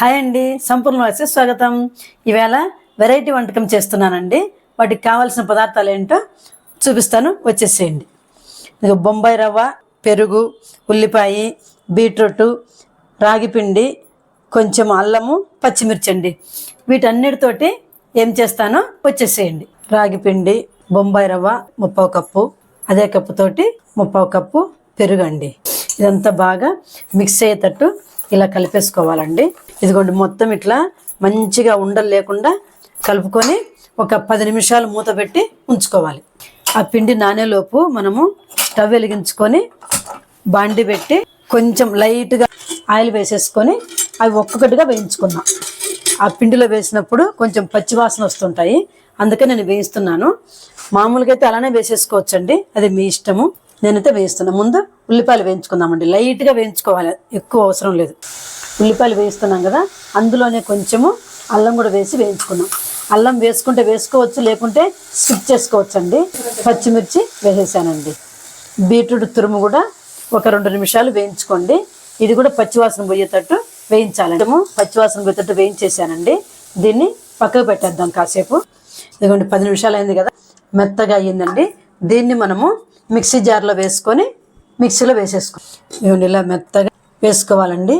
Hi అండి సంపూర్ణ వాసి స్వాగతం. ఈవేళ వెరైటీ వంటకం చేస్తున్నానండి. వాటికి కావాల్సిన పదార్థాలు ఏంటో చూపిస్తాను. వచ్చేసేయండి. ఇదిగో బొంబాయి రవ్వ పెరుగు ఉల్లిపాయ బీట్రూట్ రాగిపిండి కొంచెం అల్లము పచ్చిమిర్చి అండి వీటన్నిటితోటి ఏం చేస్తానో వచ్చేసేయండి. రాగిపిండి బొంబాయి రవ్వ ముప్పావు కప్పు అదే కప్పుతోటి ముప్పావు కప్పు పెరుగండి. ఇదంతా బాగా మిక్స్ అయ్యేటట్టు ఇలా కలిపేసుకోవాలండి. ఇదిగోండి మొత్తం ఇట్లా మంచిగా ఉండలు లేకుండా కలుపుకొని ఒక పది నిమిషాలు మూత పెట్టి ఉంచుకోవాలి. ఆ పిండి నానేలోపు మనము స్టవ్ వెలిగించుకొని బాండి పెట్టి కొంచెం లైట్గా ఆయిల్ వేసేసుకొని అవి ఒక్కొక్కటిగా వేయించుకున్నాం ఆ పిండిలో వేసినప్పుడు కొంచెం పచ్చివాసన వస్తుంటాయి. అందుకే నేను వేయిస్తున్నాను. మామూలుగా అయితే అలానే వేసేసుకోవచ్చండి. అది మీ ఇష్టము. నేనైతే వేయిస్తున్నా ముందు ఉల్లిపాయలు వేయించుకుందామండి. లైట్గా వేయించుకోవాలి. ఎక్కువ అవసరం లేదు. ఉల్లిపాయలు వేయిస్తున్నాం కదా అందులోనే కొంచెము అల్లం కూడా వేసి వేయించుకున్నాం అల్లం వేసుకుంటే వేసుకోవచ్చు లేకుంటే స్కిప్ చేసుకోవచ్చు అండి పచ్చిమిర్చి వేసేసానండి. బీట్రూట్ తురుము కూడా ఒక రెండు నిమిషాలు వేయించుకోండి. ఇది కూడా పచ్చివాసన పోయేటట్టు వేయించాలండి. మేము పచ్చివాసన పోయేటట్టు వేయించేసానండి. దీన్ని పక్కకు పెట్టేద్దాం కాసేపు. ఇదిగోండి పది నిమిషాలు అయింది కదా మెత్తగా అయ్యిందండి. దీన్ని మనము మిక్సీ జార్లో వేసుకొని మిక్సీలో వేసేసుకో ఇలా మెత్తగా వేసుకోవాలండి.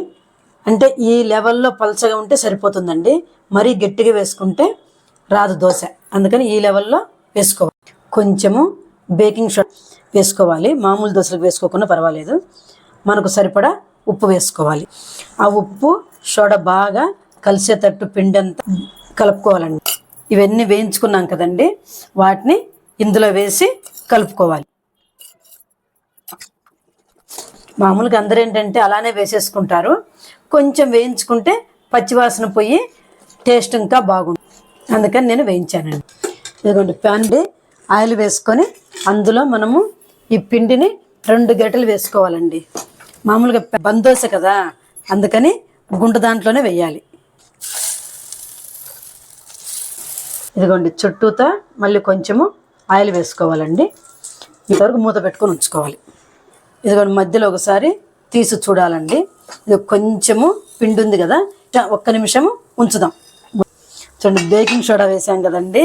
అంటే ఈ లెవెల్లో పలచగా ఉంటే సరిపోతుందండి. మరీ గట్టిగా వేసుకుంటే రాదు దోశ. అందుకని ఈ లెవెల్లో వేసుకోవాలి. కొంచెము బేకింగ్ సోడా వేసుకోవాలి. మామూలు దోశలకు వేసుకోకుండా పర్వాలేదు. మనకు సరిపడా ఉప్పు వేసుకోవాలి. ఆ ఉప్పు సోడా బాగా కలిసేటట్టు పిండి అంతా కలుపుకోవాలండి. ఇవన్నీ వేయించుకున్నాం కదండి. వాటిని ఇందులో వేసి కలుపుకోవాలి. మామూలుగా అందరూ ఏంటంటే అలానే వేసేసుకుంటారు. కొంచెం వేయించుకుంటే పచ్చివాసన పోయి టేస్ట్ ఇంకా బాగుంటుంది. అందుకని నేను వేయించానండి. ఇదిగోండి ప్యాన్ ఆయిల్ వేసుకొని అందులో మనము ఈ పిండిని రెండు గంటలు వేసుకోవాలండి. మామూలుగా బందోస కదా అందుకని గుంట దాంట్లోనే వేయాలి. ఇదిగోండి చుట్టూతా మళ్ళీ కొంచెము ఆయిల్ వేసుకోవాలండి. ఇంతవరకు మూత పెట్టుకొని ఉంచుకోవాలి. ఇదిగోండి మధ్యలో ఒకసారి తీసి చూడాలండి. ఇది కొంచెము పిండి ఉంది కదా ఒక్క నిమిషము ఉంచుదాం. చూడండి బేకింగ్ సోడా వేసాం కదండి.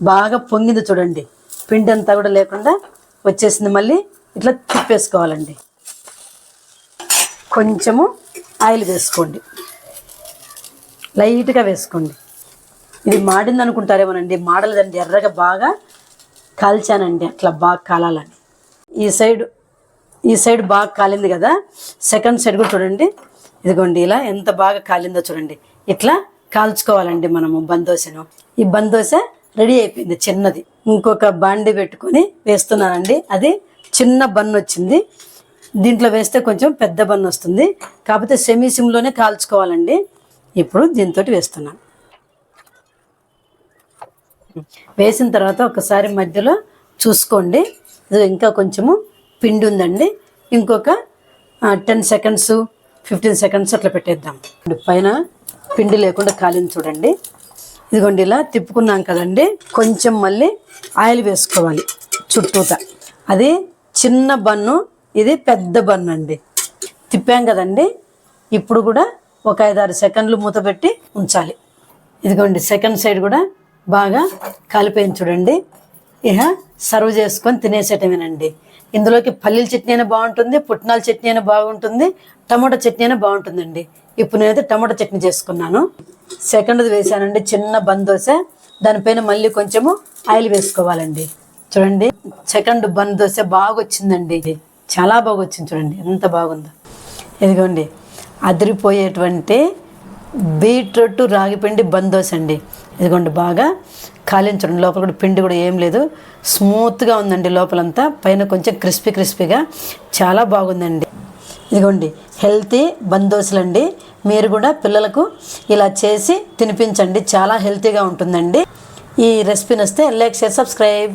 బాగా పొంగింది చూడండి. పిండి అంతా కూడా లేకుండా వచ్చేసింది మళ్ళీ ఇట్లా తిప్పేసుకోవాలండి. కొంచెము ఆయిల్ వేసుకోండి. లైట్గా వేసుకోండి. ఇది మాడింది అనుకుంటారేమోనండి మాడలేదండి ఎర్రగా బాగా కాల్చానండి అట్లా బాగా కాలాలని. ఈ సైడ్ ఈ సైడ్ బాగా కాలింది కదా. సెకండ్ సైడ్ కూడా చూడండి. ఇదిగోండి ఇలా ఎంత బాగా కాలిందో చూడండి. ఇట్లా కాల్చుకోవాలండి మనము బందోసను. ఈ బందోస రెడీ అయిపోయింది చిన్నది. ఇంకొక బాండి పెట్టుకొని వేస్తున్నానండి. అది చిన్న బన్ వచ్చింది. దీంట్లో వేస్తే కొంచెం పెద్ద బన్ వస్తుంది. కాకపోతే సెమీ సిమ్లోనే కాల్చుకోవాలండి. ఇప్పుడు దీంతో వేస్తున్నాను. వేసిన తర్వాత ఒకసారి మధ్యలో చూసుకోండి. ఇంకా కొంచెము పిండి ఉందండి ఇంకొక టెన్ సెకండ్స్ ఫిఫ్టీన్ సెకండ్స్ అట్లా పెట్టేద్దాం. పైన పిండి లేకుండా కాలింది చూడండి. ఇదిగోండి ఇలా తిప్పుకున్నాం కదండి. కొంచెం మళ్ళీ ఆయిల్ వేసుకోవాలి చుట్టూత. అది చిన్న బన్ను ఇది పెద్ద బన్ను అండి. తిప్పాం కదండి. ఇప్పుడు కూడా ఒక ఐదారు సెకండ్లు మూత పెట్టి ఉంచాలి. ఇదిగోండి సెకండ్ సైడ్ కూడా బాగా కాలిపోయింది చూడండి. ఇహ సర్వ్ చేసుకొని తినేసేటమేనండి ఇందులోకి పల్లీల చట్నీ అయినా బాగుంటుంది పుట్నాల చట్నీ అయినా బాగుంటుంది టమాటో చట్నీ అయినా బాగుంటుందండి. ఇప్పుడు నేనైతే టమాటో చట్నీ చేసుకున్నాను. సెకండ్ది వేసానండి చిన్న బన్ దోశ. దానిపైన మళ్ళీ కొంచెము ఆయిల్ వేసుకోవాలండి. చూడండి సెకండ్ బన్ దోశ బాగా వచ్చిందండి ఇది చాలా బాగా వచ్చింది చూడండి ఎంత బాగుందో. ఇదిగోండి అదిరిపోయేటువంటి బీట్రూట్ రాగిపిండి బందోస్ అండి. ఇదిగోండి బాగా కాలించడం లోపల కూడా పిండి కూడా ఏం లేదు. స్మూత్గా ఉందండి లోపలంతా. పైన కొంచెం క్రిస్పీ క్రిస్పీగా చాలా బాగుందండి. ఇదిగోండి హెల్తీ బందోసులండి. మీరు కూడా పిల్లలకు ఇలా చేసి తినిపించండి. చాలా హెల్తీగా ఉంటుందండి. ఈ రెసిపీ నస్తే లైక్ షేర్ సబ్స్క్రైబ్.